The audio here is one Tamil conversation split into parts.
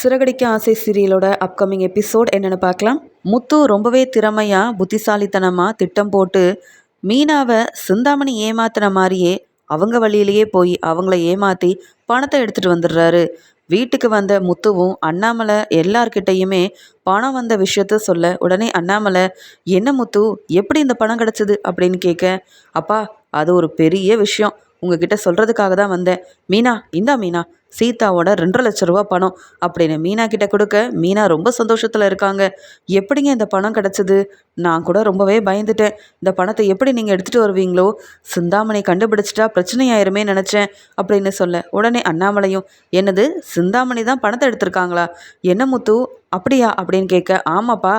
சிறகடிக்க ஆசை சீரியலோட அப்கமிங் எபிசோட் என்னென்னு பார்க்கலாம். முத்து ரொம்பவே திறமையாக புத்திசாலித்தனமாக திட்டம் போட்டு மீனாவை சிந்தாமணி ஏமாத்தின மாதிரியே அவங்க வழியிலேயே போய் அவங்கள ஏமாற்றி பணத்தை எடுத்துகிட்டு வந்துடுறாரு. வீட்டுக்கு வந்த முத்துவும் அண்ணாமலை எல்லார்கிட்டையுமே பணம் வந்த விஷயத்த சொல்ல உடனே அண்ணாமலை என்ன முத்து எப்படி இந்த பணம் கிடச்சிது? அப்படின்னு கேட்க அப்பா அது ஒரு பெரிய விஷயம். உங்ககிட்ட சொல்கிறதுக்காக தான் வந்தேன். மீனா இந்தா மீனா. சீதாவோட ரெண்டரை லட்ச ரூபா பணம் அப்படின்னு மீனா கிட்ட கொடுக்க மீனா ரொம்ப சந்தோஷத்தில் இருக்காங்க. எப்படிங்க இந்த பணம் கிடச்சிது? நான் கூட ரொம்பவே பயந்துட்டேன். இந்த பணத்தை எப்படி நீங்கள் எடுத்துகிட்டு வருவீங்களோ? சிந்தாமணி கண்டுபிடிச்சிட்டா பிரச்சனையாயிருமே நினச்சேன் அப்படின்னு சொல்ல உடனே அண்ணாமலையும் என்னது சிந்தாமணி தான் பணத்தை எடுத்திருக்காங்களா? என்ன முத்து அப்படியா? அப்படின்னு கேட்க ஆமாப்பா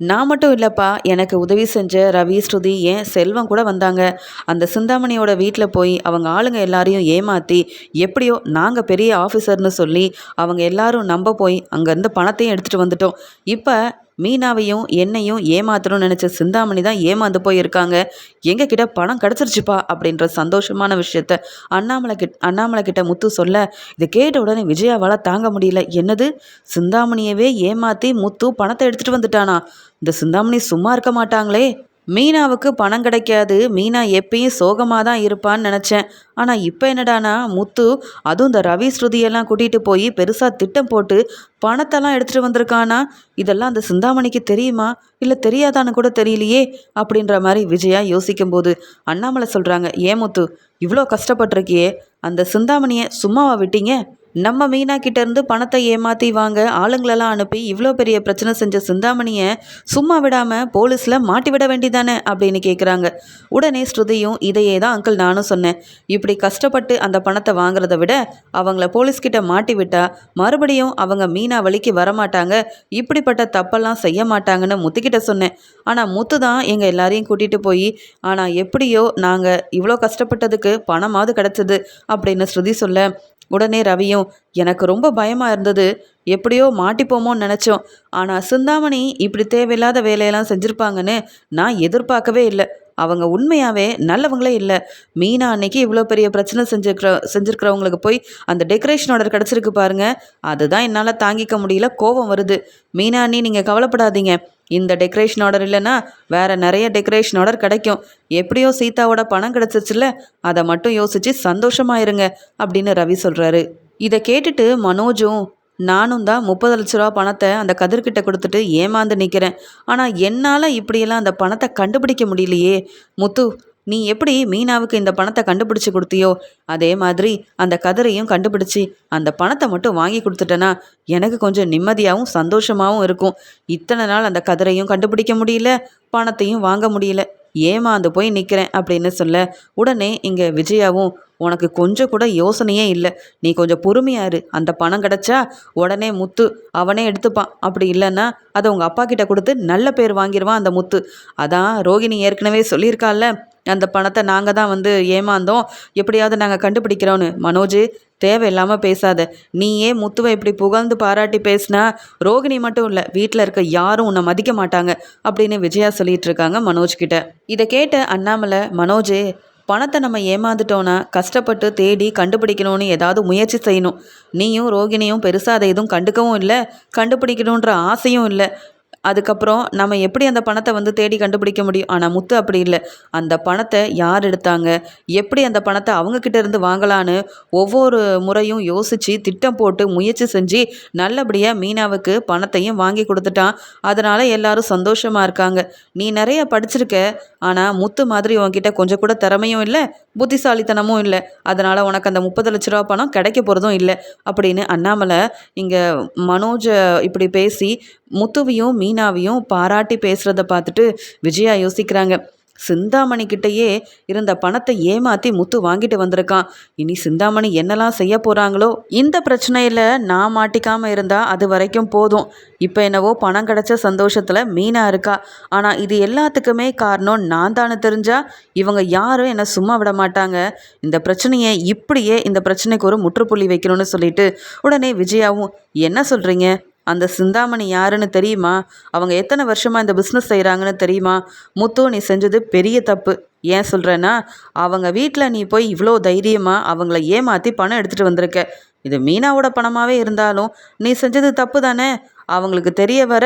நான் மட்டும் இல்லைப்பா எனக்கு உதவி செஞ்ச ரவி ஸ்ருதி ஏன் செல்வம் கூட வந்தாங்க. அந்த சிந்தாமணியோட வீட்டில் போய் அவங்க ஆளுங்க எல்லாரையும் ஏமாற்றி எப்படியோ நாங்கள் பெரிய ஆஃபீஸர்னு சொல்லி அவங்க எல்லாரும் நம்ப போய் அங்கேருந்து பணத்தையும் எடுத்துகிட்டு வந்துட்டோம். இப்போ மீனாவையும் என்னையும் ஏமாத்தணும்னு நினச்ச சிந்தாமணி தான் ஏமாந்து போயிருக்காங்க. எங்ககிட்ட பணம் கிடச்சிருச்சுப்பா அப்படின்ற சந்தோஷமான விஷயத்த அண்ணாமலை கிட் அண்ணாமலை கிட்ட முத்து சொல்ல இதை கேட்ட உடனே விஜயாவால் தாங்க முடியல. என்னது? சிந்தாமணியவே ஏமாற்றி முத்து பணத்தை எடுத்துகிட்டு வந்துட்டானா? இந்த சிந்தாமணி சும்மா இருக்க மாட்டாங்களே. மீனாவுக்கு பணம் கிடைக்காது. மீனா எப்பயும் சோகமாக தான் இருப்பான்னு நினச்சேன். ஆனால் இப்போ என்னடானா முத்து அதுவும் இந்த ரவி ஸ்ருதியெல்லாம் கூட்டிகிட்டு போய் பெருசாக திட்டம் போட்டு பணத்தெல்லாம் எடுத்துகிட்டு வந்திருக்கானா? இதெல்லாம் அந்த சிந்தாமணிக்கு தெரியுமா? இல்லை தெரியாதான்னு கூட தெரியலையே அப்படின்ற மாதிரி விஜயா யோசிக்கும்போது அண்ணாமலை சொல்கிறாங்க ஏன் முத்து இவ்வளோ கஷ்டப்பட்டிருக்கியே? அந்த சிந்தாமணியை சும்மாவா விட்டீங்க? நம்ம மீனா கிட்டேருந்து பணத்தை ஏமாற்றி வாங்க ஆளுங்களெல்லாம் அனுப்பி இவ்வளோ பெரிய பிரச்சனை செஞ்ச சிந்தாமணியை சும்மா விடாமல் போலீஸில் மாட்டி விட வேண்டிதானே அப்படின்னு கேட்குறாங்க உடனே ஸ்ருதியும் இதையே தான் அங்கிள் நானும் சொன்னேன். இப்படி கஷ்டப்பட்டு அந்த பணத்தை வாங்குறத விட அவங்கள போலீஸ்கிட்ட மாட்டி விட்டா மறுபடியும் அவங்க மீனா வழிக்கு வரமாட்டாங்க. இப்படிப்பட்ட தப்பெல்லாம் செய்ய மாட்டாங்கன்னு முத்துக்கிட்ட சொன்னேன். ஆனால் முத்து தான் எங்கள் எல்லாரையும் கூட்டிகிட்டு போய் ஆனால் எப்படியோ நாங்கள் இவ்வளோ கஷ்டப்பட்டதுக்கு பணமாவது கிடச்சிது அப்படின்னு ஸ்ருதி சொல்ல உடனே ரவியும் எனக்கு ரொம்ப பயமாக இருந்தது. எப்படியோ மாட்டிப்போமோன்னு நினச்சோம். ஆனால் சிந்தாமணி இப்படி தேவையில்லாத வேலையெல்லாம் செஞ்சுருப்பாங்கன்னு நான் எதிர்பார்க்கவே இல்லை. அவங்க உண்மையாகவே நல்லவங்களே இல்லை. மீனா அன்னைக்கு இவ்வளோ பெரிய பிரச்சனை செஞ்சுருக்கிற செஞ்சுருக்கிறவங்களுக்கு போய் அந்த டெக்கரேஷன் ஆர்டர் கிடச்சிருக்கு பாருங்க. அதுதான் என்னால் தாங்கிக்க முடியல கோபம் வருது. மீனா அண்ணி நீங்கள் கவலைப்படாதீங்க. இந்த டெக்கரேஷன் ஆர்டர் இல்லைன்னா வேறு நிறைய டெக்கரேஷன் ஆர்டர் கிடைக்கும். எப்படியோ சீதாவோட பணம் கிடச்சிச்சுல அதை மட்டும் யோசித்து சந்தோஷமாயிருங்க அப்படின்னு ரவி சொல்கிறாரு இதை கேட்டுட்டு மனோஜும் நானும் தான் முப்பது லட்ச ரூபா பணத்தை அந்த கதிர்கிட்ட கொடுத்துட்டு ஏமாந்து நிற்கிறேன் ஆனால் என்னால் இப்படியெல்லாம் அந்த பணத்தை கண்டுபிடிக்க முடியலையே. முத்து நீ எப்படி மீனாவுக்கு இந்த பணத்தை கண்டுபிடிச்சி கொடுத்தியோ? அதே மாதிரி அந்த கதிரையும் கண்டுபிடிச்சி அந்த பணத்தை மட்டும் வாங்கி கொடுத்துட்டேன்னா எனக்கு கொஞ்சம் நிம்மதியாகவும் சந்தோஷமாகவும் இருக்கும். இத்தனை நாள் அந்த கதிரையும் கண்டுபிடிக்க முடியல பணத்தையும் வாங்க முடியல. ஏமாந்து போய் நிற்கிறேன் அப்படின்னு சொல்ல உடனே இங்கே விஜயாவும் உனக்கு கொஞ்சம் கூட யோசனையே இல்லை. நீ கொஞ்சம் பொறுமையாரு அந்த பணம் கிடச்சா உடனே முத்து அவனே எடுத்துப்பான். அப்படி இல்லைன்னா அதை உங்கள் அப்பா கிட்ட கொடுத்து நல்ல பேர் வாங்கிடுவான் அந்த முத்து. அதான் ரோகிணி ஏற்கனவே சொல்லியிருக்கால அந்த பணத்தை நாங்கள் தான் வந்து ஏமாந்தோம். எப்படியாவது நாங்கள் கண்டுபிடிக்கிறோன்னு மனோஜ் தேவையில்லாமல் பேசாத. நீயே முத்துவை இப்படி புகழ்ந்து பாராட்டி பேசினா ரோகிணி மட்டும் இல்லை வீட்டில் இருக்க யாரும் உன்னை மதிக்க மாட்டாங்க அப்படின்னு விஜயா சொல்லிட்டு இருக்காங்க மனோஜ் கிட்ட. இதை கேட்ட அண்ணாமலை மனோஜே பணத்தை நம்ம ஏமாந்துட்டோன்னா கஷ்டப்பட்டு தேடி கண்டுபிடிக்கணும்னு ஏதாவது முயற்சி செய்யணும். நீயும் ரோகிணியும் பெருசாக அதை எதுவும் கண்டுக்கவும் இல்லை கண்டுபிடிக்கணுன்ற ஆசையும் இல்லை. அதுக்கப்புறம் நம்ம எப்படி அந்த பணத்தை வந்து தேடி கண்டுபிடிக்க முடியும்? ஆனால் முத்து அப்படி இல்லை. அந்த பணத்தை யார் எடுத்தாங்க? எப்படி அந்த பணத்தை அவங்கக்கிட்ட இருந்து வாங்கலான்னு ஒவ்வொரு முறையும் யோசித்து திட்டம் போட்டு முயற்சி செஞ்சு நல்லபடியாக மீனாவுக்கு பணத்தையும் வாங்கி கொடுத்துட்டான். அதனால் எல்லாரும் சந்தோஷமாக இருக்காங்க. நீ நிறைய படிச்சிருக்க. ஆனால் முத்து மாதிரி உன்கிட்ட கொஞ்சம் கூட திறமையும் இல்லை புத்திசாலித்தனமும் இல்லை. அதனால் உனக்கு அந்த முப்பது லட்ச ரூபா பணம் கிடைக்க போகிறதும் இல்லை. அப்படின்னு அண்ணாமலை இங்கே மனோஜை இப்படி பேசி முத்துவையும் மீனாவையும் பாராட்டி பேசுகிறத பார்த்துட்டு விஜயா யோசிக்கிறாங்க. சிந்தாமணி கிட்டேயே இருந்த பணத்தை ஏமாற்றி முத்து வாங்கிட்டு வந்திருக்கான். இனி சிந்தாமணி என்னெல்லாம் செய்ய போகிறாங்களோ இந்த பிரச்சனையில் நான் மாட்டிக்காமல் இருந்தால் அது வரைக்கும் போதும். இப்போ என்னவோ பணம் கிடச்ச சந்தோஷத்தில் மீனா இருக்கா. ஆனால் இது எல்லாத்துக்குமே காரணம் நான் தானே தெரிஞ்சா இவங்க யாரும் என்னை சும்மா விட மாட்டாங்க. இந்த பிரச்சனையை இப்படியே இந்த பிரச்சனைக்கு ஒரு முற்றுப்புள்ளி வைக்கணும்னு சொல்லிட்டு உடனே விஜயாவும் என்ன சொல்கிறீங்க அந்த சிந்தாமணி யாருன்னு தெரியுமா? அவங்க எத்தனை வருஷமாக இந்த பிஸ்னஸ் செய்கிறாங்கன்னு தெரியுமா? முத்து நீ செஞ்சது பெரிய தப்பு. ஏன் சொல்கிறேன்னா அவங்க வீட்டில் நீ போய் இவ்வளோ தைரியமாக அவங்கள ஏமாற்றி பணம் எடுத்துகிட்டு வந்திருக்க. இது மீனாவோட பணமாகவே இருந்தாலும் நீ செஞ்சது தப்பு தானே? அவங்களுக்கு தெரிய வர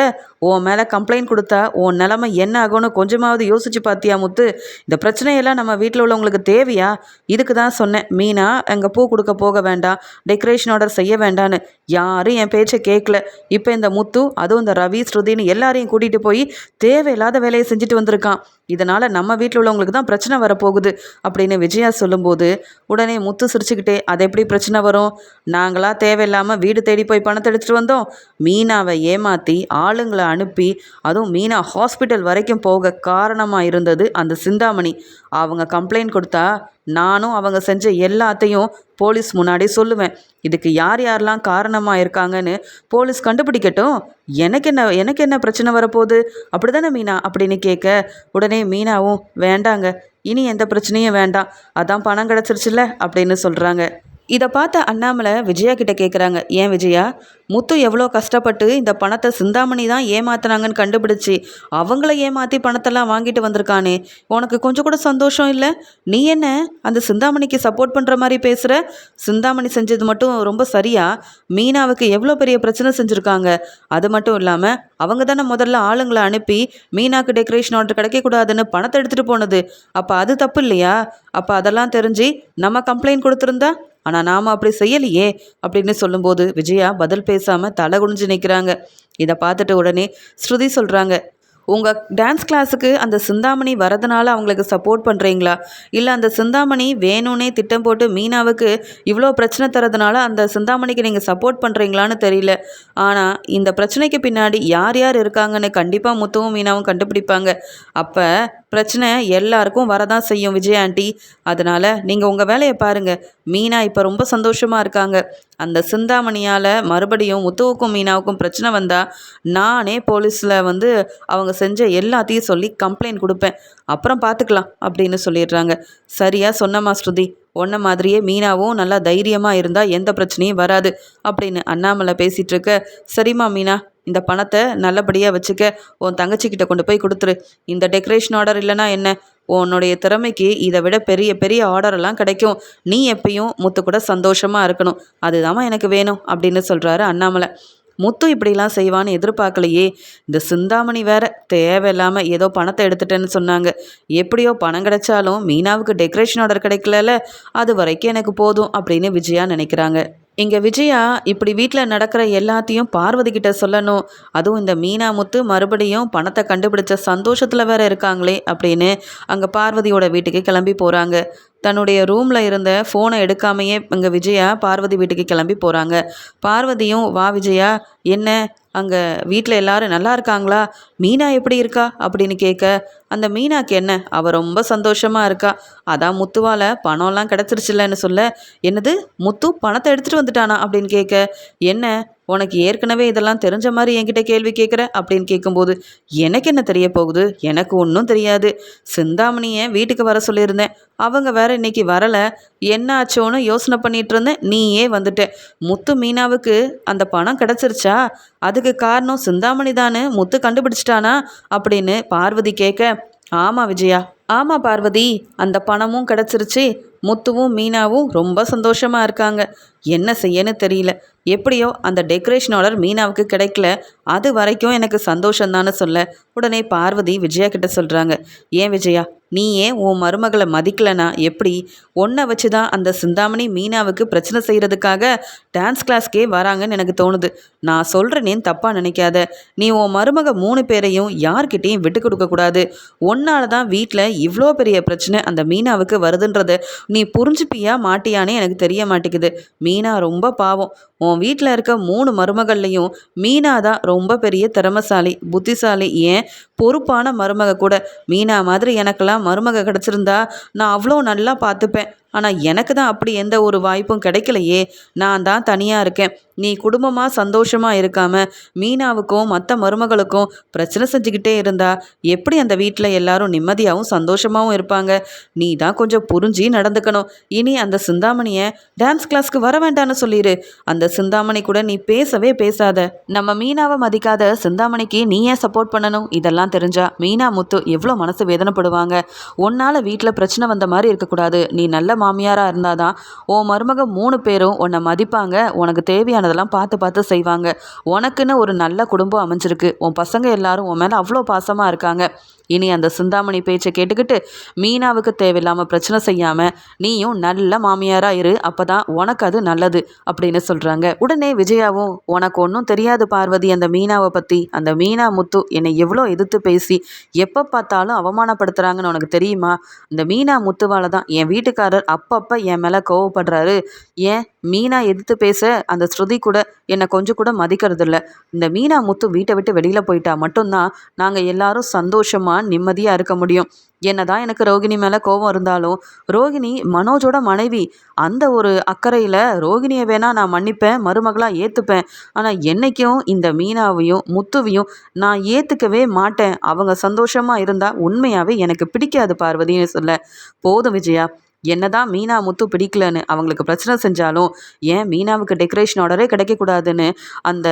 உன் மேலே கம்ப்ளைண்ட் கொடுத்தா உன் நிலமை என்ன ஆகும்னு கொஞ்சமாவது யோசிச்சு பார்த்தியா முத்து? இந்த பிரச்சனையெல்லாம் நம்ம வீட்டில் உள்ளவங்களுக்கு தேவையா? இதுக்கு தான் சொன்னேன். மீனா அங்கே பூ கொடுக்க போக வேண்டாம். டெக்கரேஷன் ஆர்டர் செய்ய வேண்டான்னு யாரும் என் பேச்சை கேட்கல இப்போ இந்த முத்து அதுவும் இந்த ரவி ஸ்ருதின்னு எல்லாரையும் கூட்டிகிட்டு போய் தேவையில்லாத வேலையை செஞ்சுட்டு வந்திருக்கான். இதனால் நம்ம வீட்டில் உள்ளவங்களுக்கு தான் பிரச்சனை வரப்போகுது அப்படின்னு விஜயா சொல்லும்போது உடனே முத்து சிரிச்சுக்கிட்டே அது எப்படி பிரச்சனை வரும்? நாங்களாக தேவையில்லாமல் வீடு தேடி போய் பணத்தை எடுத்துகிட்டு வந்தோம். மீனாவை ஏமாற்றி ஆளுங்களை அனுப்பி அதுவும் மீனா ஹாஸ்பிட்டல் வரைக்கும் போக காரணமாக இருந்தது அந்த சிந்தாமணி. அவங்க கம்ப்ளைண்ட் கொடுத்தா நானும் அவங்க செஞ்ச எல்லாத்தையும் போலீஸ் முன்னாடி சொல்லுவேன். இதுக்கு யார் யாரெல்லாம் காரணமாக இருக்காங்கன்னு போலீஸ் கண்டுபிடிக்கட்டும். எனக்கு என்ன எனக்கு என்ன பிரச்சனை வரப்போகுது? அப்படி தானே மீனா? அப்படின்னு கேட்க உடனே மீனாவும் வேண்டாங்க. இனி எந்த பிரச்சனையும் வேண்டாம். அதான் பணம் கிடச்சிருச்சுல்ல? அப்படின்னு சொல்கிறாங்க இதை பார்த்த அண்ணாமலை விஜயா கிட்ட கேட்குறாங்க ஏன் விஜயா முத்து எவ்வளோ கஷ்டப்பட்டு இந்த பணத்தை சிந்தாமணி தான் ஏமாத்துனாங்கன்னு கண்டுபிடிச்சி அவங்கள ஏமாற்றி பணத்தெல்லாம் வாங்கிட்டு வந்திருக்கானே உனக்கு கொஞ்சம் கூட சந்தோஷம் இல்லை? நீ என்ன அந்த சிந்தாமணிக்கு சப்போர்ட் பண்ணுற மாதிரி பேசுகிற சிந்தாமணி செஞ்சது மட்டும் ரொம்ப சரியா? மீனாவுக்கு எவ்வளோ பெரிய பிரச்சனை செஞ்சுருக்காங்க? அது மட்டும் இல்லாமல் அவங்க தானே முதல்ல ஆளுங்களை அனுப்பி மீனாக்கு டெக்கரேஷன் ஆர்டர் கிடைக்கக்கூடாதுன்னு பணத்தை எடுத்துகிட்டு போனது. அப்போ அது தப்பு இல்லையா? அப்போ அதெல்லாம் தெரிஞ்சு நம்ம கம்ப்ளைண்ட் கொடுத்துருந்தா ஆனால் நாம் அப்படி செய்யலையே அப்படின்னு சொல்லும்போது விஜயா பதில் பேசாமல் தலை குனிஞ்சு நிற்கிறாங்க இதை பார்த்துட்டு உடனே ஸ்ருதி சொல்கிறாங்க உங்கள் டான்ஸ் கிளாஸுக்கு அந்த சிந்தாமணி வரதுனால அவங்களுக்கு சப்போர்ட் பண்ணுறீங்களா இல்லை அந்த சிந்தாமணி வேணும்னே திட்டம் போட்டு மீனாவுக்கு இவ்வளோ பிரச்சனை தரதுனால அந்த சிந்தாமணிக்கு நீங்கள் சப்போர்ட் பண்ணுறீங்களான்னு தெரியல. ஆனால் இந்த பிரச்சனைக்கு பின்னாடி யார் யார் இருக்காங்கன்னு கண்டிப்பாக முத்துவும் மீனாவும் கண்டுபிடிப்பாங்க. அப்போ பிரச்சனை எல்லாருக்கும் வரதான் செய்யும் விஜய் ஆண்டி. அதனால் நீங்கள் உங்கள் வேலையை பாருங்கள் மீனா இப்போ ரொம்ப சந்தோஷமாக இருக்காங்க. அந்த சிந்தாமணியால் மறுபடியும் முத்துவுக்கும் மீனாவுக்கும் பிரச்சனை வந்தால் நானே போலீஸில் வந்து அவங்க செஞ்ச எல்லாத்தையும் சொல்லி கம்ப்ளைண்ட் கொடுப்பேன். அப்புறம் பார்த்துக்கலாம் அப்படின்னு சொல்லிடுறாங்க. சரியாக சொன்னம்மா ஸ்ருதி. ஒன்றை மாதிரியே மீனாவும் நல்லா தைரியமாக இருந்தால் எந்த பிரச்சனையும் வராது அப்படின்னு அண்ணாமலை பேசிகிட்டு இருக்க சரிம்மா மீனா இந்த பணத்தை நல்லபடியாக வச்சுக்க உன் தங்கச்சிக்கிட்ட கொண்டு போய் கொடுத்துரு. இந்த டெக்கரேஷன் ஆர்டர் இல்லைனா என்ன? உன்னுடைய திறமைக்கு இதை விட பெரிய பெரிய ஆர்டரெல்லாம் கிடைக்கும். நீ எப்பயும் முத்து கூட சந்தோஷமாக இருக்கணும். அதுதாம்மா எனக்கு வேணும் அப்படின்னு சொல்கிறாரு அண்ணாமலை. முத்து இப்படிலாம் செய்வான்னு எதிர்பார்க்கலையே. இந்த சிந்தாமணி வேற தேவையில்லாமல் ஏதோ பணத்தை எடுத்துட்டேன்னு சொன்னாங்க. எப்படியோ பணம் கிடைச்சாலும் மீனாவுக்கு டெக்கரேஷன் ஆர்டர் கிடைக்கல அது வரைக்கும் எனக்கு போதும் அப்படின்னு விஜயா நினைக்கிறாங்க. இங்கே விஜயா இப்படி வீட்டில் நடக்கிற எல்லாத்தையும் பார்வதி கிட்ட சொல்லணும். அதுவும் இந்த மீனா முத்து மறுபடியும் பணத்தை கண்டுபிடிச்ச சந்தோஷத்தில் வேற இருக்காங்களே அப்படின்னு அங்கே பார்வதியோட வீட்டுக்கு கிளம்பி போகிறாங்க தன்னுடைய ரூமில் இருந்த ஃபோனை எடுக்காமையே இங்கே விஜயா பார்வதி வீட்டுக்கு கிளம்பி போகிறாங்க பார்வதியும் வா விஜயா என்ன? அங்கே வீட்டில் எல்லாரும் நல்லா இருக்காங்களா? மீனா எப்படி இருக்கா? அப்படின்னு கேட்க அந்த மீனாக்கு என்ன? அவள் ரொம்ப சந்தோஷமாக இருக்கா. அதான் முத்துவால் பணம்லாம் கிடச்சிருச்சுல்லன்னு சொல்ல. என்னது? முத்து பணத்தை எடுத்துகிட்டு வந்துட்டானா? அப்படின்னு கேட்க என்ன? உனக்கு ஏற்கனவே இதெல்லாம் தெரிஞ்ச மாதிரி என்கிட்ட கேள்வி கேட்குற அப்படின்னு கேட்கும்போது எனக்கு என்ன தெரிய போகுது? எனக்கு ஒன்றும் தெரியாது. சிந்தாமணியை வீட்டுக்கு வர சொல்லியிருந்தேன். அவங்க வேற இன்னைக்கு வரலை. என்ன ஆச்சோன்னு யோசனை பண்ணிட்டு இருந்தேன். நீயே வந்துட்ட. முத்து மீனாவுக்கு அந்த பணம் கிடச்சிருச்சா? அதுக்கு காரணம் சிந்தாமணி தானே? முத்து கண்டுபிடிச்சிட்டானா? அப்படின்னு பார்வதி கேட்க ஆமாம் விஜயா. ஆமாம் பார்வதி. அந்த பணமும் கிடச்சிருச்சு. முத்துவும் மீனாவும் ரொம்ப சந்தோஷமாக இருக்காங்க. என்ன செய்யன்னு தெரியல. எப்படியோ அந்த டெக்கரேஷன் ஆர்டர் மீனாவுக்கு கிடைக்கல. அது வரைக்கும் எனக்கு சந்தோஷம்தான்னு சொல்ல உடனே பார்வதி விஜயா கிட்ட சொல்கிறாங்க ஏன் விஜயா நீ ஏன் உன் மருமகளை மதிக்கலனா எப்படி? ஒன்றை வச்சு தான் அந்த சிந்தாமணி மீனாவுக்கு பிரச்சனை செய்கிறதுக்காக டான்ஸ் கிளாஸ்க்கே வராங்கன்னு எனக்கு தோணுது. நான் சொல்கிறேனேன்னு தப்பாக நினைக்காத. நீ உன் மருமக மூணு பேரையும் யார்கிட்டேயும் விட்டு கொடுக்கக்கூடாது ஒன்னால தான் வீட்டில் இவ்வளோ பெரிய பிரச்சனை அந்த மீனாவுக்கு வருதுன்றத. நீ புரிஞ்சுப்பியா மாட்டியானே எனக்கு தெரிய மாட்டேங்குது. மீனா ரொம்ப பாவம். உன் வீட்டில் இருக்க மூணு மருமகள்லையும் மீனா தான் ரொம்ப பெரிய திறமசாலி புத்திசாலி ஏன்? பொறுப்பான மருமக கூட. மீனா மாதிரி எனக்கெல்லாம் மருமக கிடச்சிருந்தா நான் அவ்வளோ நல்லா பார்த்துப்பேன். ஆனால் எனக்கு தான் அப்படி எந்த ஒரு வாய்ப்பும் கிடைக்கலையே. நான் தான் தனியாக இருக்கேன். நீ குடும்பமாக சந்தோஷமாக இருக்காம மீனாவுக்கும் மற்ற மருமகளுக்கும் பிரச்சனை செஞ்சுக்கிட்டே இருந்தா எப்படி அந்த வீட்டில் எல்லாரும் நிம்மதியாகவும் சந்தோஷமாகவும் இருப்பாங்க? நீ தான் கொஞ்சம் புரிஞ்சு நடந்துக்கணும். இனி அந்த சிந்தாமணியை டான்ஸ் கிளாஸ்க்கு வர வேண்டான்னு சொல்லிடு அந்த சிந்தாமணி கூட நீ பேசவே பேசாத. நம்ம மீனாவை மதிக்காத சிந்தாமணிக்கு நீ ஏன் சப்போர்ட் பண்ணணும்? இதெல்லாம் தெரிஞ்சா மீனா முத்து எவ்வளோ மனசு வேதனைப்படுவாங்க. உன்னால் வீட்டில் பிரச்சனை வந்த மாதிரி இருக்கக்கூடாது. நீ நல்ல மாமியாராக இருந்தால் தான் உன் மருமக மூணு பேரும் உன்னை மதிப்பாங்க உனக்கு தேவையானதெல்லாம் பார்த்து பார்த்து செய்வாங்க. உனக்குன்னு ஒரு நல்ல குடும்பம் அமைஞ்சிருக்கு. உன் பசங்க எல்லாரும் உன் மேலே அவ்வளோ பாசமாக இருக்காங்க. இனி அந்த சிந்தாமணி பேச்சை கேட்டுக்கிட்டு மீனாவுக்கு தேவையில்லாமல் பிரச்சனை செய்யாமல் நீயும் நல்ல மாமியாராக இரு அப்போ தான் உனக்கு அது நல்லது அப்படின்னு சொல்கிறாங்க உடனே விஜயாவும் உனக்கு ஒன்றும் தெரியாது பார்வதி அந்த மீனாவை பற்றி அந்த மீனா முத்து என்னை எவ்வளோ எதிர்த்து பேசி எப்போ பார்த்தாலும் அவமானப்படுத்துகிறாங்கன்னு உனக்கு தெரியுமா? இந்த மீனா முத்துவால் தான் என் வீட்டுக்காரர் அப்பப்போ என் மேலே கோவப்படுறாரு. ஏன்? மீனா எதிர்த்து பேச அந்த ஸ்ருதி கூட என்னை கொஞ்சம் கூட மதிக்கிறதில்ல. இந்த மீனா முத்து வீட்டை விட்டு வெளியில் போயிட்டா மட்டும்தான் நாங்கள் எல்லாரும் சந்தோஷமாக நிம்மதியாக இருக்க முடியும். என்னதான் எனக்கு ரோகிணி மேலே கோபம் இருந்தாலும் ரோகிணி மனோஜோட மனைவி. அந்த ஒரு அக்கறையில் ரோகிணியை வேணா நான் மன்னிப்பேன் மருமகளாக ஏற்றுப்பேன் ஆனால் என்னைக்கும் இந்த மீனாவையும் முத்துவையும் நான் ஏற்றுக்கவே மாட்டேன். அவங்க சந்தோஷமாக இருந்தால் உண்மையாகவே எனக்கு பிடிக்காது பார்வதின்னு சொல்ல. போதும் விஜயா. என்னதான் மீனா முத்து பிடிக்கலன்னு அவங்களுக்கு பிரச்சனை செஞ்சாலும் ஏன் மீனாவுக்கு டெக்கரேஷன் ஆர்டரே கிடைக்கக்கூடாதுன்னு அந்த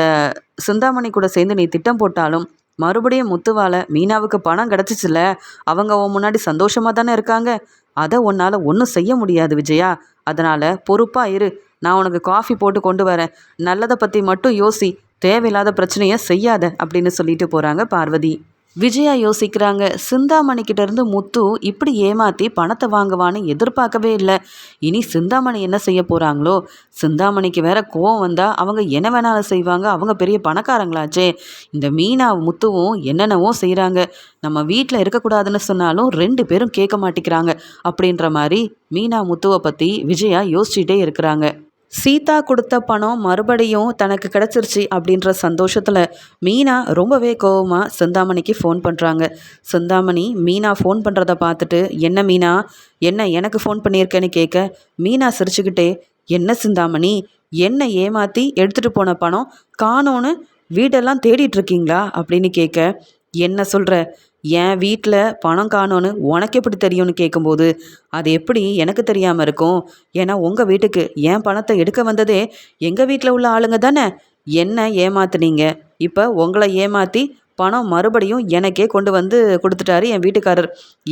சிந்தாமணி கூட சேர்ந்து நீ திட்டம் போட்டாலும் மறுபடியும் முத்துவால மீனாவுக்கு பணம் கிடச்சிச்சுல அவங்க உன் முன்னாடி சந்தோஷமாக தானே இருக்காங்க? அதை உன்னால் ஒன்றும் செய்ய முடியாது விஜயா. அதனால் பொறுப்பாக இரு. நான் உனக்கு காஃபி போட்டு கொண்டு வரேன். நல்லதை பற்றி மட்டும் யோசி. தேவையில்லாத பிரச்சனையை செய்யாத அப்படின்னு சொல்லிட்டு போகிறாங்க பார்வதி. விஜயா யோசிக்கிறாங்க சிந்தாமணி இருந்து முத்து இப்படி ஏமாத்தி பணத்தை வாங்குவான்னு எதிர்பார்க்கவே இல்லை. இனி சிந்தாமணி என்ன செய்ய போறாங்களோ? சிந்தாமணிக்கு வேற கோவம் வந்தா அவங்க என்ன வேணாலும் செய்வாங்க? அவங்க பெரிய பணக்காரங்களாச்சே. இந்த மீனா முத்துவும் என்னென்னவோ செய்கிறாங்க நம்ம வீட்டில் இருக்கக்கூடாதுன்னு சொன்னாலும் ரெண்டு பேரும் கேட்க மாட்டேங்கிறாங்க. அப்படின்ற மாதிரி மீனா முத்துவை பற்றி விஜயா யோசிச்சுட்டே இருக்கிறாங்க. சீதா கொடுத்த பணம் மறுபடியும் தனக்கு கிடச்சிருச்சு அப்படின்ற சந்தோஷத்தில் மீனா ரொம்பவே கோவமாக சிந்தாமணிக்கு ஃபோன் பண்ணுறாங்க சிந்தாமணி மீனா ஃபோன் பண்ணுறத பார்த்துட்டு என்ன மீனா? என்ன எனக்கு ஃபோன் பண்ணியிருக்கேன்னு கேட்க மீனா சிரிச்சுக்கிட்டே என்ன சிந்தாமணி? என்ன ஏமாற்றி எடுத்துகிட்டு போன பணம் காணோன்னு வீடெல்லாம் தேடிட்டு இருக்கீங்களா? அப்படின்னு கேட்க என்ன சொல்கிற என் வீட்டில் பணம் காணோன்னு உனக்கு எப்படி தெரியும்னு கேட்கும்போது அது எப்படி எனக்கு தெரியாமல் இருக்கும்? ஏன்னா உங்கள் வீட்டுக்கு என் பணத்தை எடுக்க வந்ததே எங்கள் வீட்டில் உள்ள ஆளுங்க தானே? என்ன ஏமாத்துனீங்க? இப்போ உங்களை ஏமாற்றி பணம் மறுபடியும் எனக்கே கொண்டு வந்து கொடுத்துட்டாரு என் வீட்டுக்காரர்.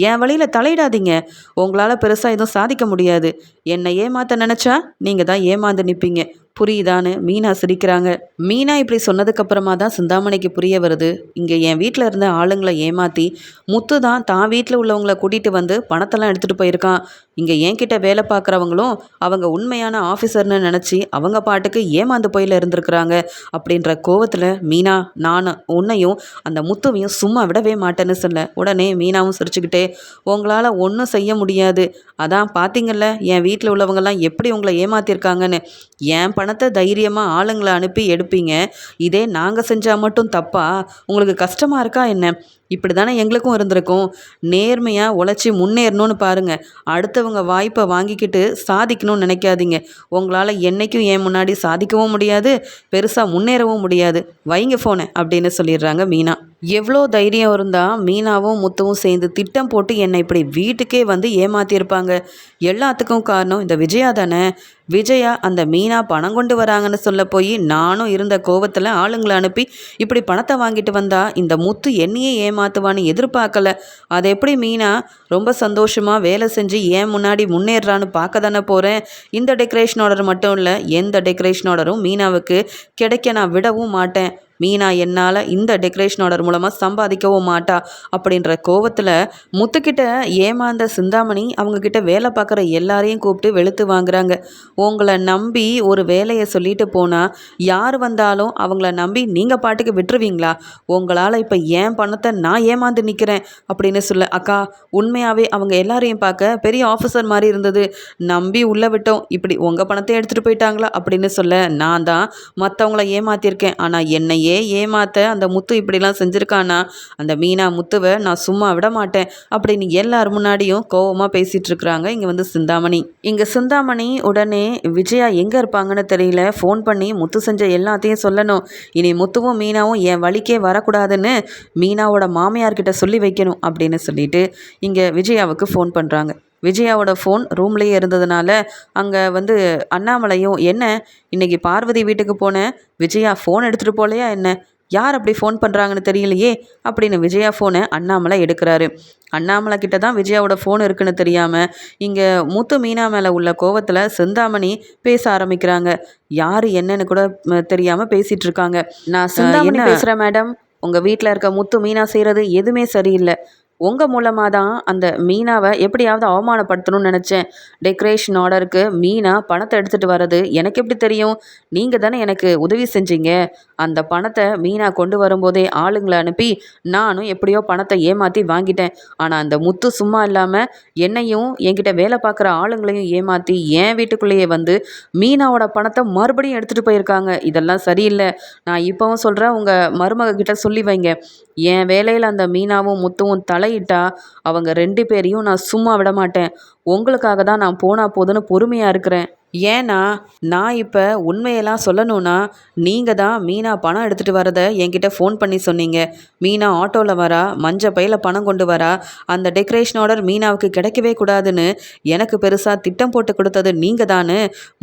என் வழியில் தலையிடாதீங்க. உங்களால் பெருசாக எதுவும் சாதிக்க முடியாது. என்னை ஏமாற்ற நினச்சா நீங்கள் தான் ஏமாந்து நிற்பீங்க புரியுதான்னு மீனா சிரிக்கிறாங்க. மீனா இப்படி சொன்னதுக்கப்புறமா தான் சிந்தாமணிக்கு புரிய வருது. இங்கே என் வீட்டில் இருந்த ஆளுங்களை ஏமாற்றி முத்து தான் தான் வீட்டில் உள்ளவங்கள கூட்டிகிட்டு வந்து பணத்தெல்லாம் எடுத்துகிட்டு போயிருக்கான். இங்கே என்கிட்ட வேலை பார்க்குறவங்களும் அவங்க உண்மையான ஆஃபீஸர்னு நினச்சி அவங்க பாட்டுக்கு ஏமாந்து போயில இருந்திருக்கிறாங்க. அப்படின்ற கோவத்தில் மீனா நான் உன்னையும் அந்த முத்துவையும் சும்மா விடவே மாட்டேன்னு சொல்ல. உடனே மீனாவும் சிரிச்சுக்கிட்டே உங்களால் ஒன்றும் செய்ய முடியாது. அதான் பார்த்தீங்கல்ல என் வீட்டில் உள்ளவங்கெல்லாம் எப்படி உங்களை ஏமாத்திருக்காங்கன்னு. என் பணத்தை தைரியமாக ஆளுங்களை அனுப்பி எடுப்பீங்க. இதே நாங்கள் செஞ்சால் மட்டும் தப்பா? உங்களுக்கு கஷ்டமாக இருக்கா என்ன? இப்படி தானே எங்களுக்கும் இருந்திருக்கும். நேர்மையாக உழைச்சி முன்னேறணும்னு பாருங்கள் அடுத்தவங்க வாய்ப்பை வாங்கிக்கிட்டு சாதிக்கணும்னு நினைக்காதீங்க. உங்களால் என்றைக்கும் ஏன் முன்னாடி சாதிக்கவும் முடியாது பெருசாக முன்னேறவும் முடியாது. வைங்க ஃபோனை அப்படின்னு சொல்லிடுறாங்க மீனா. எவ்வளோ தைரியம் இருந்தால் மீனாவும் முத்துவும் சேர்ந்து திட்டம் போட்டு என்னை இப்படி வீட்டுக்கே வந்து ஏமாற்றியிருப்பாங்க எல்லாத்துக்கும் காரணம் இந்த விஜயா தானே. விஜயா அந்த மீனா பணம் கொண்டு வராங்கன்னு சொல்ல போய் நானும் இருந்த கோவத்தில் ஆளுங்களை அனுப்பி இப்படி பணத்தை வாங்கிட்டு வந்தா இந்த முத்து என்னையே ஏமா ஏமாத்துவான்னு எதிர்பார்க்கல. அது எப்படி மீனா? ரொம்ப சந்தோஷமாக வேலை செஞ்சு ஏன் முன்னாடி முன்னேறான்னு பார்க்க தானே போகிறேன் இந்த டெக்கரேஷன் ஆர்டர் மட்டும் இல்லை எந்த டெக்கரேஷன் ஆர்டரும் மீனாவுக்கு கிடைக்க நான் விடவும் மாட்டேன். மீனா என்னால் இந்த டெக்கரேஷன் ஆர்டர் மூலமாக சம்பாதிக்கவும் மாட்டா அப்படின்ற கோவத்தில் முத்துக்கிட்ட ஏமாந்த சிந்தாமணி அவங்கக்கிட்ட வேலை பார்க்குற எல்லாரையும் கூப்பிட்டு வெளுத்து வாங்குறாங்க. உங்களை நம்பி ஒரு வேலையை சொல்லிட்டு போனால் யார் வந்தாலும் அவங்கள நம்பி நீங்கள் பாட்டுக்கு விட்டுருவீங்களா? உங்களால் இப்போ ஏன் பணத்தை நான் ஏமாந்து நிற்கிறேன் அப்படின்னு சொல்ல அக்கா உண்மையாகவே அவங்க எல்லாரையும் பார்க்க பெரிய ஆஃபீஸர் மாதிரி இருந்தது. நம்பி உள்ளே விட்டோம். இப்படி உங்கள் பணத்தை எடுத்துகிட்டு போயிட்டாங்களா? அப்படின்னு சொல்ல நான் தான் மற்றவங்கள ஏமாத்திருக்கேன். ஆனால் என்னையே ஏன் ஏமாத்த அந்த முத்து இப்படிலாம் செஞ்சுருக்கானா அந்த மீனா முத்துவை நான் சும்மா விட மாட்டேன் அப்படின்னு எல்லார் முன்னாடியும் கோவமாக பேசிகிட்டு இருக்கிறாங்க இங்கே வந்து சிந்தாமணி. இங்கே சிந்தாமணி உடனே விஜயா எங்கே இருப்பாங்கன்னு தெரியல ஃபோன் பண்ணி முத்து செஞ்ச எல்லாத்தையும் சொல்லணும். இனி முத்துவும் மீனாவும் என் வழிக்கே வரக்கூடாதுன்னு மீனாவோட மாமியார்கிட்ட சொல்லி வைக்கணும் அப்படின்னு சொல்லிட்டு இங்கே விஜயாவுக்கு ஃபோன் பண்ணுறாங்க விஜயாவோட ஃபோன் ரூம்லேயே இருந்ததுனால அங்கே வந்து அண்ணாமலையும் என்ன? இன்னைக்கு பார்வதி வீட்டுக்கு போனேன் விஜயா ஃபோன் எடுத்துகிட்டு போகலையா என்ன? யார் அப்படி ஃபோன் பண்ணுறாங்கன்னு தெரியலையே? அப்படின்னு விஜயா ஃபோனை அண்ணாமலை எடுக்கிறாரு. அண்ணாமலை கிட்ட தான் விஜயாவோட ஃபோன் இருக்குன்னு தெரியாமல் இங்கே முத்து மீனா மேலே உள்ள கோவத்தில் செந்தாமணி பேச ஆரம்பிக்கிறாங்க. யார் என்னன்னு கூட தெரியாமல் பேசிகிட்டு இருக்காங்க. நான் செந்தாமணி பேசுகிறேன் மேடம். உங்கள் வீட்டில் இருக்க முத்து மீனா செய்கிறது எதுவுமே சரியில்லை. உங்கள் மூலமாக தான் அந்த மீனாவை எப்படியாவது அவமானப்படுத்தணும்னு நினச்சேன். டெக்கரேஷன் ஆர்டருக்கு மீனா பணத்தை எடுத்துகிட்டு வர்றது எனக்கு எப்படி தெரியும்? நீங்கள் தானே எனக்கு உதவி செஞ்சீங்க. அந்த பணத்தை மீனா கொண்டு வரும்போதே ஆளுங்களை அனுப்பி நானும் எப்படியோ பணத்தை ஏமாற்றி வாங்கிட்டேன். ஆனால் அந்த முத்து சும்மா இல்லாமல் என்னையும் என்கிட்ட வேலை பார்க்குற ஆளுங்களையும் ஏமாற்றி என் வீட்டுக்குள்ளேயே வந்து மீனாவோட பணத்தை மறுபடியும் எடுத்துகிட்டு போயிருக்காங்க. இதெல்லாம் சரியில்லை. நான் இப்போவும் சொல்கிறேன் உங்கள் மருமக கிட்ட சொல்லி வைங்க. என் வேலையில் அந்த மீனாவும் முத்துவும் தலையிட்டா அவங்க ரெண்டு பேரையும் நான் சும்மா விட மாட்டேன் உங்களுக்காக தான் நான் போனால் போதுன்னு பொறுமையாக இருக்கிறேன். ஏன்னா நான் இப்போ உண்மையெல்லாம் சொல்லணும்னா நீங்கள் தான் மீனா பணம் எடுத்துகிட்டு வரதை என்கிட்ட ஃபோன் பண்ணி சொன்னீங்க. மீனா ஆட்டோவில் வரா மஞ்சள் பையில் பணம் கொண்டு வரா அந்த டெக்கரேஷன் ஆர்டர் மீனாவுக்கு கிடைக்கவே கூடாதுன்னு எனக்கு பெருசாக திட்டம் போட்டு கொடுத்தது நீங்கள் தான்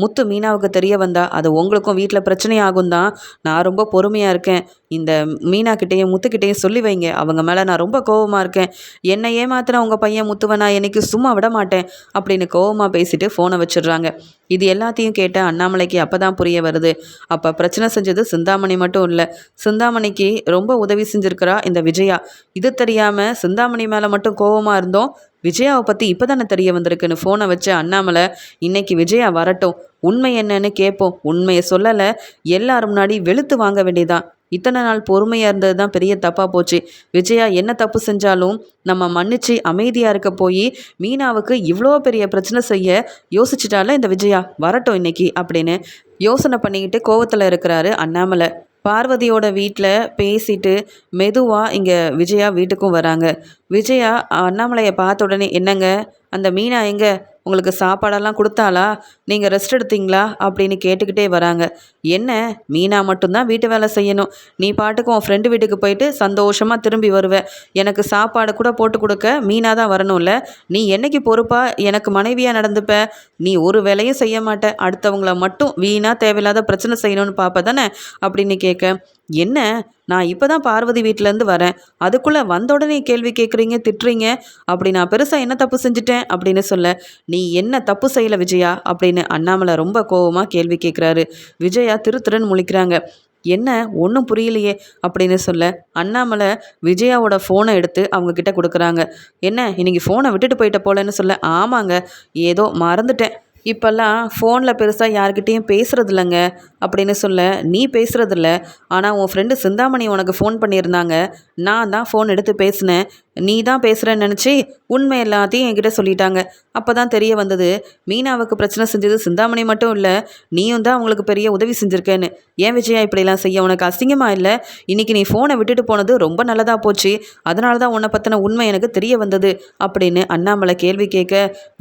முத்து மீனாவுக்கு தெரிய வந்தா அது உங்களுக்கும் வீட்டில் பிரச்சனை ஆகும் தான். நான் ரொம்ப பொறுமையாக இருக்கேன். இந்த மீனா கிட்டேயும் முத்துக்கிட்டேயும் சொல்லி வைங்க. அவங்க மேலே நான் ரொம்ப கோவமாக இருக்கேன். என்னை ஏமாத்தின உங்கள் பையன் முத்துவை நான் என்னைக்கு சும்மா விட மாட்டேன் அப்படின்னு கோவமாக பேசிட்டு ஃபோனை வச்சிடுறாங்க. இது எல்லாத்தையும் கேட்ட அண்ணாமலைக்கு அப்போ தான் புரிய வருது. அப்போ பிரச்சனை செஞ்சது சிந்தாமணி மட்டும் இல்லை சிந்தாமணிக்கு ரொம்ப உதவி செஞ்சுருக்கிறா இந்த விஜயா. இது தெரியாமல் சிந்தாமணி மேலே மட்டும் கோபமாக இருந்தோம். விஜயாவை பற்றி இப்போ தானே தெரிய வந்திருக்குன்னு ஃபோனை வச்சு அண்ணாமலை இன்னைக்கு விஜயா வரட்டும். உண்மை என்னன்னு கேட்போம் உண்மையை சொல்லலை. எல்லாரும் முன்னாடி வெளுத்து வாங்க வேண்டியதான் இத்தனை நாள் பொறுமையாக இருந்தது தான் பெரிய தப்பாக போச்சு. விஜயா என்ன தப்பு செஞ்சாலும் நம்ம மன்னிச்சு அமைதியாக இருக்க போய் மீனாவுக்கு இவ்வளோ பெரிய பிரச்சனை செய்ய யோசிச்சிட்டால இந்த விஜயா? வரட்டும் இன்னைக்கு அப்படின்னு யோசனை பண்ணிக்கிட்டு கோவத்தில் இருக்கிறாரு அண்ணாமலை. பார்வதியோட வீட்டில் பேசிட்டு மெதுவாக இங்கே விஜயா வீட்டுக்கும் வராங்க. விஜயா அண்ணாமலையை பார்த்த உடனே என்னங்க? அந்த மீனா எங்கே? உங்களுக்கு சாப்பாடெல்லாம் கொடுத்தாளா? நீங்கள் ரெஸ்ட் எடுத்தீங்களா? அப்படின்னு கேட்டுக்கிட்டே வராங்க. என்ன? மீனா மட்டும்தான் வீட்டு வேலை செய்யணும். நீ பாட்டுக்கு உன் ஃப்ரெண்டு வீட்டுக்கு போயிட்டு சந்தோஷமாக திரும்பி வருவேன் எனக்கு சாப்பாடு கூட போட்டு கொடுக்க மீனா தான் வரணும்ல. நீ என்னைக்கு பொறுப்பாக எனக்கு மனைவியாக நடந்துப்ப. நீ ஒரு வேலையும் செய்ய மாட்ட. அடுத்தவங்கள மட்டும் வீணாக தேவையில்லாத பிரச்சனை செய்யணும்னு பார்ப்ப தானே? அப்படின்னு கேட்க என்ன? நான் இப்போ தான் பார்வதி வீட்டிலேருந்து வரேன். அதுக்குள்ளே வந்த உடனே கேள்வி கேட்குறீங்க திட்டுறீங்க. அப்படி நான் பெருசாக என்ன தப்பு செஞ்சுட்டேன்? அப்படின்னு சொல்ல நீ நீ என்ன தப்பு செய்யலை விஜயா? அப்படின்னு அண்ணாமலை ரொம்ப கோவமாக கேள்வி கேட்குறாரு விஜயா திருத்திறன் முழிக்கிறாங்க. என்ன? ஒன்றும் புரியலையே அப்படின்னு சொல்ல அண்ணாமலை விஜயாவோட ஃபோனை எடுத்து அவங்க கிட்ட கொடுக்குறாங்க. என்ன இன்னைக்கு ஃபோனை விட்டுட்டு போயிட்ட போலன்னு சொல்ல ஆமாங்க ஏதோ மறந்துட்டேன். இப்போல்லாம் ஃபோனில் பெருசாக யார்கிட்டேயும் பேசுகிறது இல்லைங்க அப்படின்னு சொல்ல நீ பேசுகிறதில்ல ஆனால் உன் ஃப்ரெண்டு சிந்தாமணி உனக்கு ஃபோன் பண்ணியிருந்தாங்க. நான் தான் ஃபோன் எடுத்து பேசினேன். நீ தான் பேசுகிறேன்னு நினச்சி உண்மை எல்லாத்தையும் என்கிட்ட சொல்லிட்டாங்க. அப்போ தான் தெரிய வந்தது மீனாவுக்கு பிரச்சனை செஞ்சது சிந்தாமணி மட்டும் இல்லை நீயும் தான் அவங்களுக்கு பெரிய உதவி செஞ்சுருக்கேன்னு. ஏன் விஜயா இப்படிலாம் செய்ய? உனக்கு அசிங்கமாக இல்லை? இன்றைக்கி நீ ஃபோனை விட்டுட்டு போனது ரொம்ப நல்லதாக போச்சு. அதனால தான் உன்னை பற்றின உண்மை எனக்கு தெரிய வந்தது. அப்படின்னு அண்ணாமலை கேள்வி கேட்க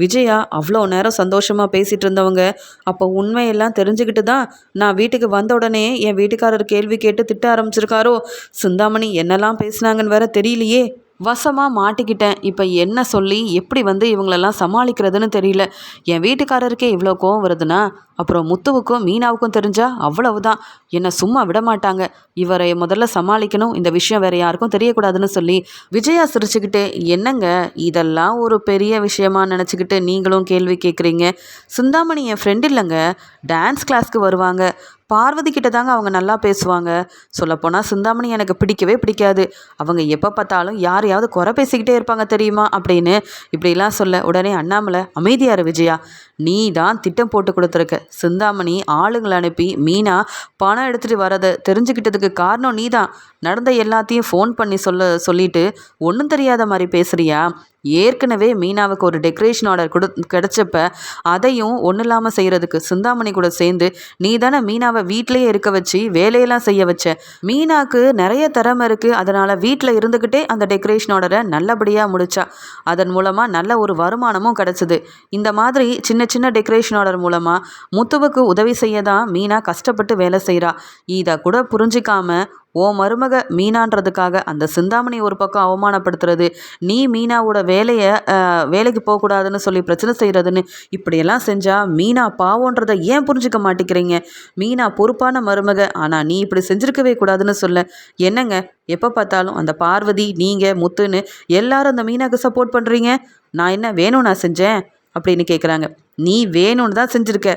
விஜயா அவ்வளோ நேரம் சந்தோஷமாக பேசிகிட்டு இருந்தவங்க அப்போ உண்மையெல்லாம் தெரிஞ்சுக்கிட்டு தான் நான் வீட்டுக்கு வந்த உடனே என் வீட்டுக்காரர் கேள்வி கேட்டு திட்ட ஆரம்பிச்சிருக்காரோ? சிந்தாமணி என்னெல்லாம் பேசுனாங்கன்னு வேற தெரியலையே. வசமாக மாட்டிக்கிட்டேன். இப்போ என்ன சொல்லி எப்படி வந்து இவங்களெல்லாம் சமாளிக்கிறதுன்னு தெரியல. என் வீட்டுக்காரருக்கே இவ்வளோ கோவம் வருதுன்னா அப்புறம் முத்துவுக்கும் மீனாவுக்கும் தெரிஞ்சா அவ்வளவுதான். என்னை சும்மா விட மாட்டாங்க. இவரை முதல்ல சமாளிக்கணும் இந்த விஷயம் வேற யாருக்கும் தெரியக்கூடாதுன்னு சொல்லி விஜயா சிரிச்சுக்கிட்டு என்னங்க இதெல்லாம் ஒரு பெரிய விஷயமா நினச்சிக்கிட்டு நீங்களும் கேள்வி கேட்குறீங்க சிந்தாமணி என் ஃப்ரெண்ட் இல்லைங்க. டான்ஸ் கிளாஸ்க்கு வருவாங்க. பார்வதி கிட்ட தாங்க அவங்க நல்லா பேசுவாங்க. சொல்லப்போனால் சிந்தாமணி எனக்கு பிடிக்கவே பிடிக்காது. அவங்க எப்போ பார்த்தாலும் யாரையாவது குறை பேசிக்கிட்டே இருப்பாங்க தெரியுமா அப்படின்னு இப்படிலாம் சொல்ல உடனே அண்ணாமலை அமைதியார் விஜயா நீ தான் திட்டம் போட்டு கொடுத்துருக்க. சிந்தாமணி ஆளுங்களை அனுப்பி மீனா பணம் எடுத்துகிட்டு வரதை தெரிஞ்சுக்கிட்டதுக்கு காரணம் நீ தான் நடந்த எல்லாத்தையும் ஃபோன் பண்ணி சொல்ல சொல்லிட்டு ஒன்றும் தெரியாத மாதிரி பேசுகிறியா ஏற்கனவே மீனாவுக்கு ஒரு டெக்கரேஷன் ஆர்டர் கொடு கிடச்சப்ப அதையும் ஒன்றும் இல்லாமல் செய்கிறதுக்கு சிந்தாமணி கூட சேர்ந்து நீ தானே மீனாவை வீட்டிலேயே இருக்க வச்சு வேலையெல்லாம் செய்ய வச்ச. மீனாக்கு நிறைய திறமை இருக்குது அதனால் வீட்டில் இருந்துக்கிட்டே அந்த டெக்கரேஷன் ஆர்டரை நல்லபடியாக முடிச்சா. அதன் மூலமாக நல்ல ஒரு வருமானமும் கிடச்சிது. இந்த மாதிரி சின்ன சின்ன டெக்கரேஷன் ஆர்டர் மூலமாக முத்துவுக்கு உதவி செய்ய தான் மீனா கஷ்டப்பட்டு வேலை செய்கிறா இதை கூட புரிஞ்சிக்காம ஓ மருமக மீனான்றதுக்காக அந்த சிந்தாமணி ஒரு பக்கம் அவமானப்படுத்துறது நீ மீனாவோட வேலையை வேலைக்கு போகக்கூடாதுன்னு சொல்லி பிரச்சனை செய்கிறதுன்னு இப்படியெல்லாம் செஞ்சால் மீனா பாவோன்றதை ஏன் புரிஞ்சுக்க மாட்டேங்கிறீங்க? மீனா பொறுப்பான மருமக ஆனால் நீ இப்படி செஞ்சுருக்கவே கூடாதுன்னு சொல்ல. என்னங்க? எப்போ பார்த்தாலும் அந்த பார்வதி நீங்கள் முத்துன்னு எல்லாரும் அந்த மீனாவுக்கு சப்போர்ட் பண்ணுறீங்க நான் என்ன வேணும் நான் செஞ்சேன்? அப்படின்னு கேட்குறாங்க நீ வேணும்னு தான் செஞ்சுருக்க.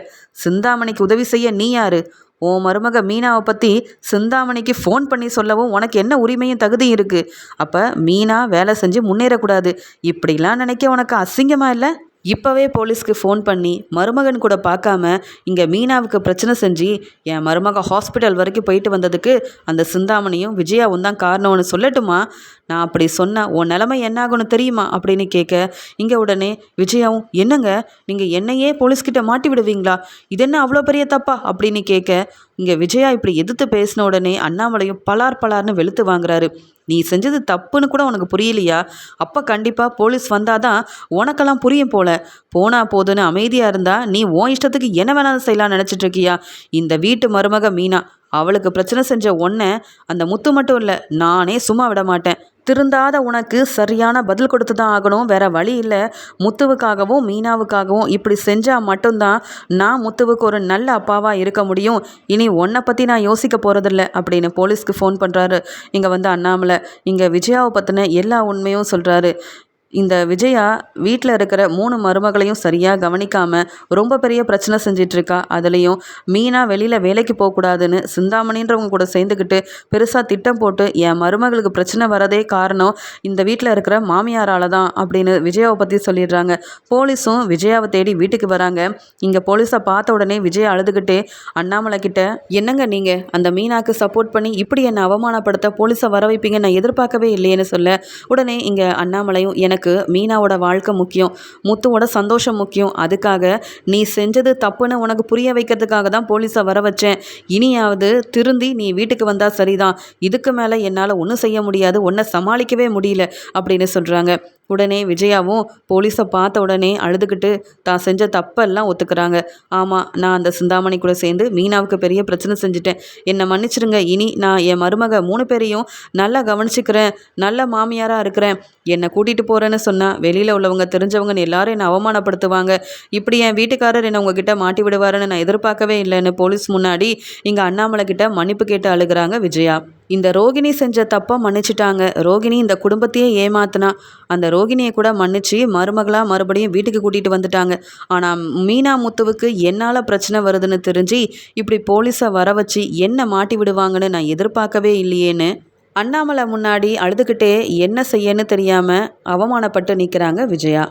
சிந்தாமணிக்கு உதவி செய்ய நீ யாரு? உன் மருமக மீனாவை பற்றி சிந்தாமணிக்கு ஃபோன் பண்ணி சொல்லவும் உனக்கு என்ன உரிமையும் தகுதியும் இருக்குது அப்போ மீனா வேலை செஞ்சு முன்னேறக்கூடாது. இப்படிலாம் நினைக்க உனக்கு அசிங்கமாக இல்லை? இப்போவே போலீஸ்க்கு ஃபோன் பண்ணி மருமகன் கூட பார்க்காம இங்கே மீனாவுக்கு பிரச்சனை செஞ்சு என் மருமக ஹாஸ்பிட்டல் வரைக்கும் போயிட்டு வந்ததுக்கு அந்த சிந்தாமணியும் விஜயாவும் தான் காரணம்னு சொல்லட்டுமா? நான் அப்படி சொன்னேன் உன் நிலமை என்ன ஆகும்னு தெரியுமா? அப்படின்னு கேட்க இங்கே உடனே விஜயாவும் என்னங்க? நீங்கள் என்னையே போலீஸ்கிட்ட மாட்டி விடுவீங்களா? இது என்ன அவ்வளோ பெரிய தப்பா? அப்படின்னு கேட்க இங்கே விஜயா இப்படி எதிர்த்து பேசின உடனே அண்ணாமலையும் பலார் பலார்னு வெளுத்து வாங்குறாரு. நீ செஞ்சது தப்புன்னு கூட உனக்கு புரியலையா? அப்போ கண்டிப்பாக போலீஸ் வந்தாதான் உனக்கெல்லாம் புரியும் போல. போனா போதுன்னு அமைதியாக இருந்தா நீ உன் இஷ்டத்துக்கு என்ன வேணாலும் செய்யலாம் நினச்சிட்டு இருக்கியா? இந்த வீட்டு மருமக மீனா அவளுக்கு பிரச்சனை செஞ்ச ஒன்றை அந்த முத்து மட்டும் இல்லை நானே சும்மா விட மாட்டேன். திருந்தாத உனக்கு சரியான பதில் கொடுத்து தான் ஆகணும். வேற வழி இல்லை. முத்துவுக்காகவும் மீனாவுக்காகவும் இப்படி செஞ்சால் மட்டும்தான் நான் முத்துவுக்கு ஒரு நல்ல அப்பாவாக இருக்க முடியும். இனி உன்னை பற்றி நான் யோசிக்க போகிறதில்ல அப்படின்னு போலீஸ்க்கு ஃபோன் பண்ணுறாரு இங்கே வந்து அண்ணாமலை. இங்கே விஜயாவை பற்றின எல்லா உண்மையும் சொல்கிறாரு இந்த விஜயா வீட்டில் இருக்கிற மூணு மருமகளையும் சரியாக கவனிக்காமல் ரொம்ப பெரிய பிரச்சனை செஞ்சிட்ருக்கா. அதுலேயும் மீனா வெளியில் வேலைக்கு போகக்கூடாதுன்னு சிந்தாமணின்றவங்க கூட சேர்ந்துக்கிட்டு பெருசாக திட்டம் போட்டு என் மருமகளுக்கு பிரச்சனை வரதே காரணம் இந்த வீட்டில் இருக்கிற மாமியாரால் தான் அப்படின்னு விஜயாவை பற்றி சொல்லிடுறாங்க. போலீஸும் விஜயாவை தேடி வீட்டுக்கு வராங்க. இங்கே போலீஸை பார்த்த உடனே விஜய் அழுதுகிட்டே அண்ணாமலை கிட்ட என்னங்க நீங்கள் அந்த மீனாக்கு சப்போர்ட் பண்ணி இப்படி என்னை அவமானப்படுத்த போலீஸை வர வைப்பீங்க நான் எதிர்பார்க்கவே இல்லையேன்னு சொல்ல. உடனே இங்கே அண்ணாமலையும் எனக்கு எனக்கு மீனாவோட வாழ்க்கை முக்கியம் முத்துவோட சந்தோஷம் முக்கியம். அதுக்காக நீ செஞ்சது தப்புன்னு உனக்கு புரிய வைக்கிறதுக்காக தான் போலீஸை வர வச்சேன். இனியாவது திருந்தி நீ வீட்டுக்கு வந்தால் சரிதான். இதுக்கு மேலே என்னால் ஒன்றும் செய்ய முடியாது ஒன்றை சமாளிக்கவே முடியல அப்படின்னு சொல்கிறாங்க உடனே விஜயாவும் போலீஸை பார்த்த உடனே அழுதுகிட்டு தான் செஞ்ச தப்பெல்லாம் ஒத்துக்கிறாங்க. ஆமாம் நான் அந்த சிந்தாமணி கூட சேர்ந்து மீனாவுக்கு பெரிய பிரச்சனை செஞ்சுட்டேன். என்னை மன்னிச்சிருங்க. இனி நான் என் மருமக மூணு பேரையும் நல்லா கவனிச்சுக்கிறேன். நல்ல மாமியாராக இருக்கிறேன். என்னை கூட்டிகிட்டு போகிறேன்னு சொன்னால் வெளியில் உள்ளவங்க தெரிஞ்சவங்கன்னு எல்லாரும் என்னை அவமானப்படுத்துவாங்க. இப்படி என் வீட்டுக்காரர் என்னை உங்ககிட்ட மாட்டி விடுவாருன்னு நான் எதிர்பார்க்கவே இல்லைன்னு போலீஸ் முன்னாடி இங்கே அண்ணாமலை கிட்ட மன்னிப்பு கேட்டு அழுகிறாங்க விஜயா. இந்த ரோகிணி செஞ்ச தப்பை மன்னிச்சிட்டாங்க. ரோகிணி இந்த குடும்பத்தையே ஏமாத்தினா அந்த ரோகிணியை கூட மன்னிச்சு மருமகளாக மறுபடியும் வீட்டுக்கு கூட்டிகிட்டு வந்துட்டாங்க. ஆனால் மீனா முத்துவுக்கு என்னால் பிரச்சனை வருதுன்னு தெரிஞ்சு இப்படி போலீஸை வர வச்சு என்ன மாட்டி விடுவாங்கன்னு நான் எதிர்பார்க்கவே இல்லையேன்னு. அண்ணாமலை முன்னாடி அழுதுகிட்டே என்ன செய்யன்னு தெரியாமல் அவமானப்பட்டு நிற்கிறாங்க விஜயா.